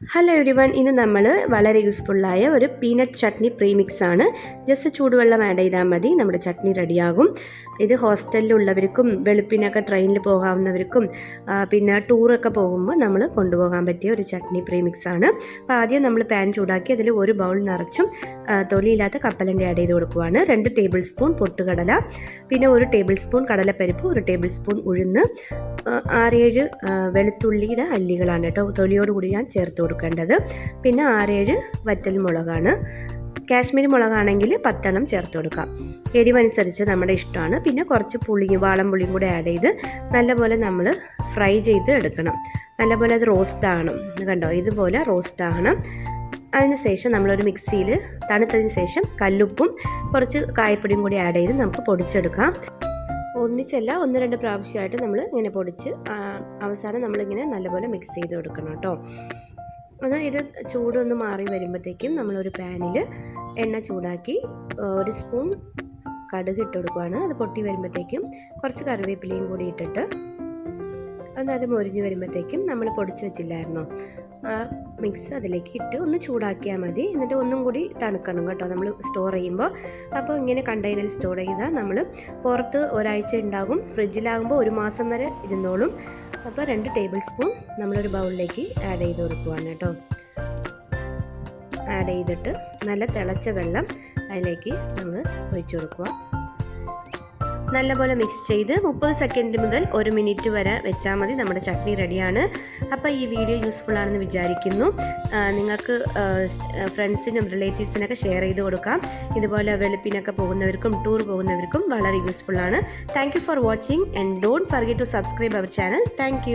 Hello every one ഇന്ന് നമ്മൾ വളരെ യൂസ്ഫുള്ളായ ഒരു പീനട്ട് ചട്നി പ്രീമിക്സ് ആണ്. ജസ്റ്റ് ചൂടുവെള്ളം ആഡ് ചെയ്താൽ മതി നമ്മുടെ ചട്നി റെഡിയാകും. ഇത് ഹോസ്റ്റലിലുള്ളവർക്കും വെളുപ്പിനൊക്കെ ട്രെയിനിൽ പോകാവുന്നവർക്കും പിന്നെ ടൂറൊക്കെ പോകുമ്പോൾ നമ്മൾ കൊണ്ടുപോകാൻ പറ്റിയ ഒരു ചട്നി പ്രീമിക്സ് ആണ്. അപ്പോൾ ആദ്യം നമ്മൾ പാൻ ചൂടാക്കി അതിൽ ഒരു ബൗൾ നിറച്ചും തൊലിയില്ലാത്ത കപ്പലണ്ടി ആഡ് ചെയ്ത് കൊടുക്കുവാണ്. രണ്ട് ടേബിൾ സ്പൂൺ പൊട്ടുകടല പിന്നെ ഒരു ടേബിൾ സ്പൂൺ കടലപ്പരിപ്പ് ഒരു ടേബിൾ സ്പൂൺ ഉഴുന്ന് ആറേഴ് വെളുത്തുള്ളിയുടെ അല്ലികളാണ് കേട്ടോ. തൊലിയോട് കൂടി ഞാൻ ചേർത്ത് കൊടുക്കേണ്ടത്. പിന്നെ ആറേഴ് വറ്റൽ മുളകാണ്. കാശ്മീരി മുളകാണെങ്കിൽ പത്തെണ്ണം ചേർത്ത് കൊടുക്കാം. എരിവനുസരിച്ച് നമ്മുടെ ഇഷ്ടമാണ്. പിന്നെ കുറച്ച് പുളിയും വാളം പുളിയും കൂടെ ആഡ് ചെയ്ത് നല്ലപോലെ നമ്മൾ ഫ്രൈ ചെയ്ത് എടുക്കണം. നല്ലപോലെ അത് റോസ്റ്റ് ആകണം. കണ്ടോ? ഇതുപോലെ റോസ്റ്റ് ആകണം. അതിനുശേഷം നമ്മളൊരു മിക്സിയിൽ തണുത്തതിന് ശേഷം കല്ലുപ്പും കുറച്ച് കായപ്പൊടിയും കൂടി ആഡ് ചെയ്ത് നമുക്ക് പൊടിച്ചെടുക്കാം. ഒന്നിച്ചല്ല ഒന്ന് രണ്ട് പ്രാവശ്യമായിട്ട് നമ്മൾ ഇങ്ങനെ പൊടിച്ച് അവസാനം നമ്മളിങ്ങനെ നല്ലപോലെ മിക്സ് ചെയ്ത് കൊടുക്കണം കേട്ടോ. ഒന്ന് ഇത് ചൂടൊന്ന് മാറി വരുമ്പോഴത്തേക്കും നമ്മളൊരു പാനിൽ എണ്ണ ചൂടാക്കി ഒരു സ്പൂൺ കടുക് ഇട്ട് കൊടുക്കുവാണ്. അത് പൊട്ടി വരുമ്പോഴത്തേക്കും കുറച്ച് കറിവേപ്പിലയും കൂടി ഇട്ടിട്ട് ഒന്ന് അത് മൊരിഞ്ഞ് വരുമ്പോഴത്തേക്കും നമ്മൾ പൊടിച്ച് വെച്ചില്ലായിരുന്നോ? ആ മിക്സ് അതിലേക്ക് ഇട്ട് ഒന്ന് ചൂടാക്കിയാൽ മതി. എന്നിട്ട് ഒന്നും കൂടി തണുക്കണം കേട്ടോ. നമ്മൾ സ്റ്റോർ ചെയ്യുമ്പോൾ അപ്പോൾ ഇങ്ങനെ കണ്ടെയ്നറിൽ സ്റ്റോർ ചെയ്താൽ നമ്മൾ പുറത്ത് ഒരാഴ്ച ഉണ്ടാകും. ഫ്രിഡ്ജിലാകുമ്പോൾ ഒരു മാസം വരെ ഇരുന്നോളും. അപ്പോൾ രണ്ട് ടേബിൾ സ്പൂൺ നമ്മളൊരു ബൗളിലേക്ക് ആഡ് ചെയ്ത് കൊടുക്കുവാണ് കേട്ടോ. ആഡ് ചെയ്തിട്ട് നല്ല തിളച്ച വെള്ളം അതിലേക്ക് നമ്മൾ ഒഴിച്ചു കൊടുക്കുക നല്ലപോലെ മിക്സ് ചെയ്ത് മുപ്പത് സെക്കൻഡ് മുതൽ ഒരു മിനിറ്റ് വരെ വെച്ചാൽ മതി. നമ്മുടെ ചട്നി റെഡിയാണ്. അപ്പോൾ ഈ വീഡിയോ യൂസ്ഫുൾ ആണെന്ന് വിചാരിക്കുന്നു. നിങ്ങൾക്ക് ഫ്രണ്ട്സിനും റിലേറ്റീവ്സിനൊക്കെ ഷെയർ ചെയ്ത് കൊടുക്കാം. ഇതുപോലെ വെളുപ്പിനൊക്കെ പോകുന്നവർക്കും ടൂർ പോകുന്നവർക്കും വളരെ യൂസ്ഫുൾ ആണ്. Thank for watching and don't forget to subscribe our channel thank